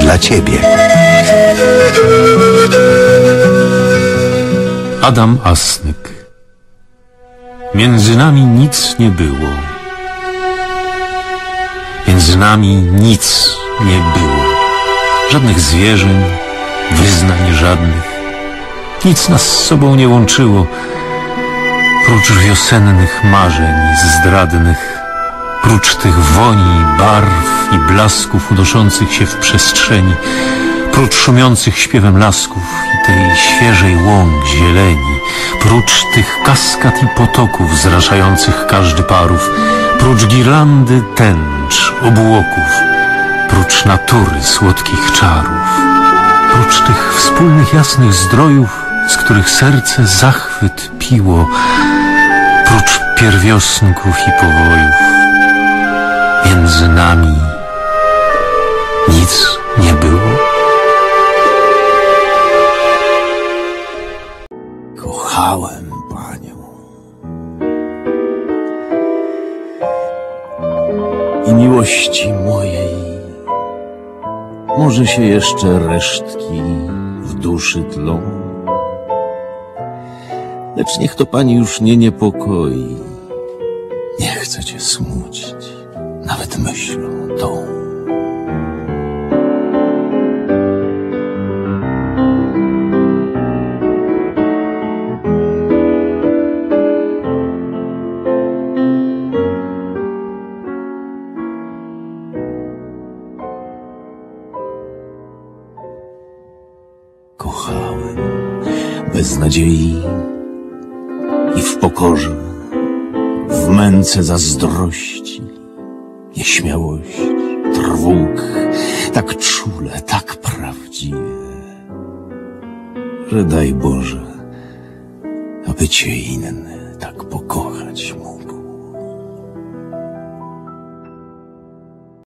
dla ciebie. Adam Asnyk. Między nami nic nie było. Między nami nic nie było. Żadnych zwierzeń, wyznań żadnych. Nic nas z sobą nie łączyło, prócz wiosennych marzeń zdradnych, prócz tych woni, barw i blasków unoszących się w przestrzeni, prócz szumiących śpiewem lasków i tej świeżej łąk zieleni, prócz tych kaskad i potoków zraszających każdy parów, prócz girlandy tęcz, obłoków, prócz natury słodkich czarów, prócz tych wspólnych jasnych zdrojów, z których serce zachwyt piło, prócz pierwiosnków i powojów, między nami nic nie było. Kochałem panią. I miłości mojej może się jeszcze resztki w duszy tlą. Lecz niech to pani już nie niepokoi. Nie chcę cię smucić, nawet myślą tą. Kochałem bez nadziei i w pokorze, w męce zazdrości, nieśmiałość, trwóg, tak czule, tak prawdziwie, że daj Boże, aby cię inny tak pokochać.